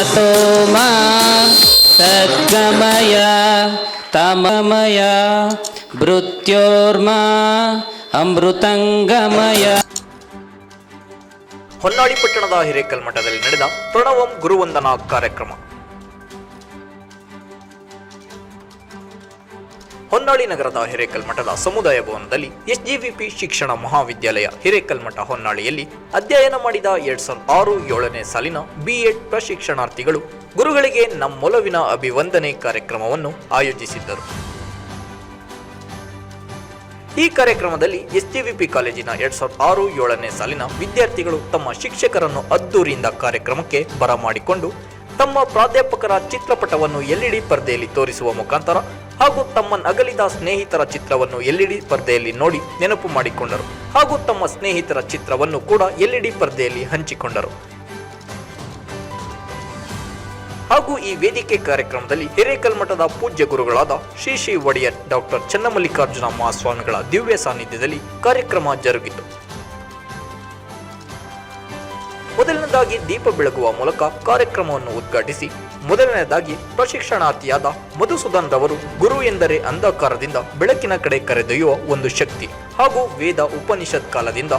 ततो मा तद्गमया तममया मृत्योर्मा ಅಮೃತಂಗಮಯ ಹೊನ್ನಾಳಿ ಪಟ್ಟಣದ ಹಿರೇಕಲ್ಮಠದಲ್ಲಿ ನಡೆದ ಪ್ರಣವಂ ಗುರುವಂದನಾ ಕಾರ್ಯಕ್ರಮ ಹೊನ್ನಾಳಿ ನಗರದ ಹಿರೇಕಲ್ಮಠದ ಸಮುದಾಯ ಭವನದಲ್ಲಿ ಎಸ್ಜಿವಿಪಿ ಶಿಕ್ಷಣ ಮಹಾವಿದ್ಯಾಲಯ ಹಿರೇಕಲ್ಮಠ ಹೊನ್ನಾಳಿಯಲ್ಲಿ ಅಧ್ಯಯನ ಮಾಡಿದ ಎರಡ್ ಸಾವಿರದ ಆರು ಏಳನೇ ಸಾಲಿನ ಬಿಎಡ್ ಪ್ರಶಿಕ್ಷಣಾರ್ಥಿಗಳು ಗುರುಗಳಿಗೆ ನಮ್ಮೊಲವಿನ ಅಭಿವಂದನೆ ಕಾರ್ಯಕ್ರಮವನ್ನು ಆಯೋಜಿಸಿದ್ದರು. ಈ ಕಾರ್ಯಕ್ರಮದಲ್ಲಿ ಎಸ್ಜಿವಿಪಿ ಕಾಲೇಜಿನ ಎರಡ್ ಸಾವಿರದ ಆರು ಏಳನೇ ಸಾಲಿನ ವಿದ್ಯಾರ್ಥಿಗಳು ತಮ್ಮ ಶಿಕ್ಷಕರನ್ನು ಅದ್ದೂರಿಯಿಂದ ಕಾರ್ಯಕ್ರಮಕ್ಕೆ ಬರಮಾಡಿಕೊಂಡು ತಮ್ಮ ಪ್ರಾಧ್ಯಾಪಕರ ಚಿತ್ರಪಟವನ್ನು ಎಲ್ಇಡಿ ಪರದೆಯಲ್ಲಿ ತೋರಿಸುವ ಮುಖಾಂತರ ಹಾಗೂ ತಮ್ಮ ಅಗಲಿದ ಸ್ನೇಹಿತರ ಚಿತ್ರವನ್ನು ಎಲ್ಇಡಿ ಪರದೆಯಲ್ಲಿ ನೋಡಿ ನೆನಪು ಮಾಡಿಕೊಂಡರು ಹಾಗೂ ತಮ್ಮ ಸ್ನೇಹಿತರ ಚಿತ್ರವನ್ನು ಕೂಡ ಎಲ್ಇಡಿ ಪರದೆಯಲ್ಲಿ ಹಂಚಿಕೊಂಡರು. ಹಾಗೂ ಈ ವೇದಿಕೆ ಕಾರ್ಯಕ್ರಮದಲ್ಲಿ ಹಿರೇಕಲ್ ಮಠದ ಪೂಜ್ಯ ಗುರುಗಳಾದ ಶ್ರೀ ಶ್ರೀ ಒಡೆಯರ್ ಡಾಕ್ಟರ್ ಚನ್ನಮಲ್ಲಿಕಾರ್ಜುನ ಮಹಾಸ್ವಾಮಿಗಳ ದಿವ್ಯ ಸಾನ್ನಿಧ್ಯದಲ್ಲಿ ಕಾರ್ಯಕ್ರಮ ಜರುಗಿತು. ಮೊದಲನೇದಾಗಿ ದೀಪ ಬೆಳಗುವ ಮೂಲಕ ಕಾರ್ಯಕ್ರಮವನ್ನು ಉದ್ಘಾಟಿಸಿ, ಮೊದಲನೇದಾಗಿ ಪ್ರಶಿಕ್ಷಣಾರ್ಥಿಯಾದ ಮಧುಸೂದನ್ ರವರು ಗುರು ಎಂದರೆ ಅಂಧಕಾರದಿಂದ ಬೆಳಕಿನ ಕಡೆ ಕರೆದೊಯ್ಯುವ ಒಂದು ಶಕ್ತಿ ಹಾಗೂ ವೇದ ಉಪನಿಷತ್ ಕಾಲದಿಂದ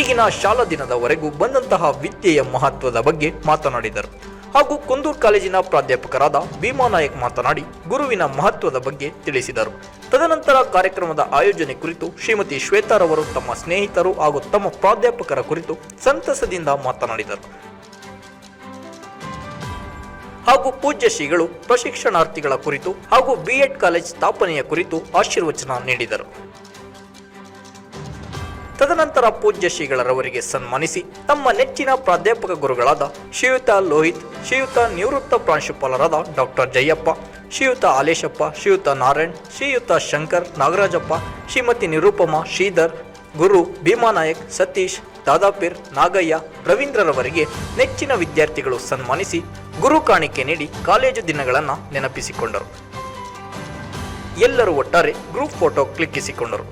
ಈಗಿನ ಶಾಲಾ ದಿನದವರೆಗೂ ಬಂದಂತಹ ವಿದ್ಯೆಯ ಮಹತ್ವದ ಬಗ್ಗೆ ಮಾತನಾಡಿದರು. ಹಾಗೂ ಕುಂದೂರು ಕಾಲೇಜಿನ ಪ್ರಾಧ್ಯಾಪಕರಾದ ಭೀಮಾ ನಾಯಕ್ ಮಾತನಾಡಿ ಗುರುವಿನ ಮಹತ್ವದ ಬಗ್ಗೆ ತಿಳಿಸಿದರು. ತದನಂತರ ಕಾರ್ಯಕ್ರಮದ ಆಯೋಜನೆ ಕುರಿತು ಶ್ರೀಮತಿ ಶ್ವೇತಾರವರು ತಮ್ಮ ಸ್ನೇಹಿತರು ಹಾಗೂ ತಮ್ಮ ಪ್ರಾಧ್ಯಾಪಕರ ಕುರಿತು ಸಂತಸದಿಂದ ಮಾತನಾಡಿದರು. ಹಾಗೂ ಪೂಜ್ಯ ಶ್ರೀಗಳು, ಪ್ರಶಿಕ್ಷಣಾರ್ಥಿಗಳ ಕುರಿತು ಹಾಗೂ ಬಿಎಡ್ ಕಾಲೇಜ್ ಸ್ಥಾಪನೆಯ ಕುರಿತು ಆಶೀರ್ವಚನ ನೀಡಿದರು. ತದನಂತರ ಪೂಜ್ಯ ಶ್ರೀಗಳರವರಿಗೆ ಸನ್ಮಾನಿಸಿ ತಮ್ಮ ನೆಚ್ಚಿನ ಪ್ರಾಧ್ಯಾಪಕ ಗುರುಗಳಾದ ಶ್ರೀಯುತ ಲೋಹಿತ್, ಶ್ರೀಯುತ ನಿವೃತ್ತ ಪ್ರಾಂಶುಪಾಲರಾದ ಡಾಕ್ಟರ್ ಜಯಪ್ಪ, ಶ್ರೀಯುತ ಆಲೇಶಪ್ಪ, ಶ್ರೀಯುತ ನಾರಾಯಣ್, ಶ್ರೀಯುತ ಶಂಕರ್, ನಾಗರಾಜಪ್ಪ, ಶ್ರೀಮತಿ ನಿರೂಪಮ, ಶ್ರೀಧರ್, ಗುರು ಭೀಮಾನಾಯಕ್ ಸತೀಶ್, ದಾದಾಪೀರ್, ನಾಗಯ್ಯ, ರವೀಂದ್ರರವರಿಗೆ ನೆಚ್ಚಿನ ವಿದ್ಯಾರ್ಥಿಗಳು ಸನ್ಮಾನಿಸಿ ಗುರು ಕಾಣಿಕೆ ನೀಡಿ ಕಾಲೇಜು ದಿನಗಳನ್ನು ನೆನಪಿಸಿಕೊಂಡರು. ಎಲ್ಲರೂ ಒಟ್ಟಾರೆ ಗ್ರೂಪ್ ಫೋಟೋ ಕ್ಲಿಕ್ಕಿಸಿಕೊಂಡರು.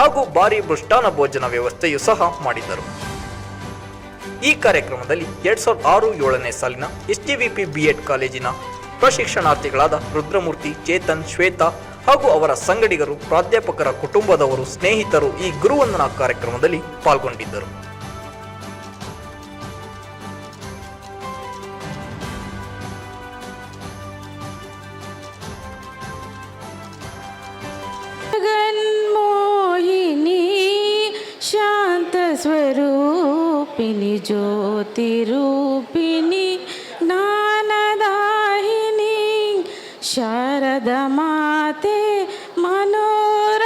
ಹಾಗೂ ಭಾರಿ ಮೃಷ್ಟಾನ ಭೋಜನ ವ್ಯವಸ್ಥೆಯೂ ಸಹ ಮಾಡಿದ್ದರು. ಈ ಕಾರ್ಯಕ್ರಮದಲ್ಲಿ ಎರಡ್ ಸಾವಿರದ ಆರು ಏಳನೇ ಸಾಲಿನ ಎಸ್ಟಿವಿಪಿ ಬಿಎಡ್ ಕಾಲೇಜಿನ ಪ್ರಶಿಕ್ಷಣಾರ್ಥಿಗಳಾದ ರುದ್ರಮೂರ್ತಿ, ಚೇತನ್, ಶ್ವೇತಾ ಹಾಗೂ ಅವರ ಸಂಗಡಿಗರು ಪ್ರಾಧ್ಯಾಪಕರ ಕುಟುಂಬದವರು, ಸ್ನೇಹಿತರು ಈ ಗುರುವಂದನಾ ಕಾರ್ಯಕ್ರಮದಲ್ಲಿ ಪಾಲ್ಗೊಂಡಿದ್ದರು. రూపిణి జ్యోతి రూపిణి జ్ఞానదాహిని శారదమాతే మనోరంజని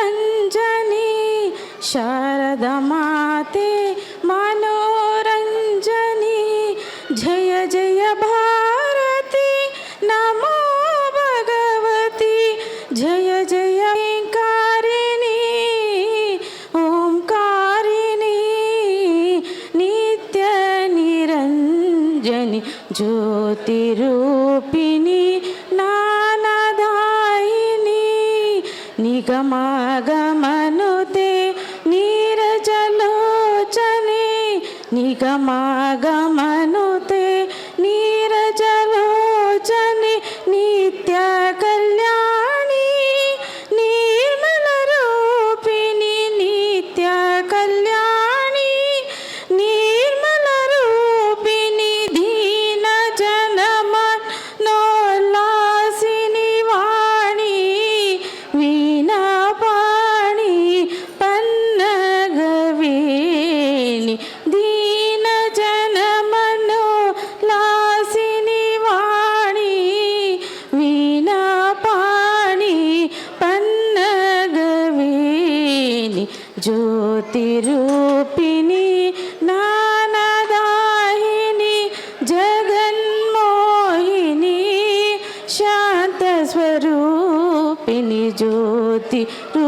శారదమా జ్యోతిరూపిణి నానదాయిని నిగమాగమనుతే నీరజలోచని నిగమాగమ జ్యోతిరూపిణి నానాదాహిని జగన్మోహిని శాంతస్వరూపిణి జ్యోతిరూ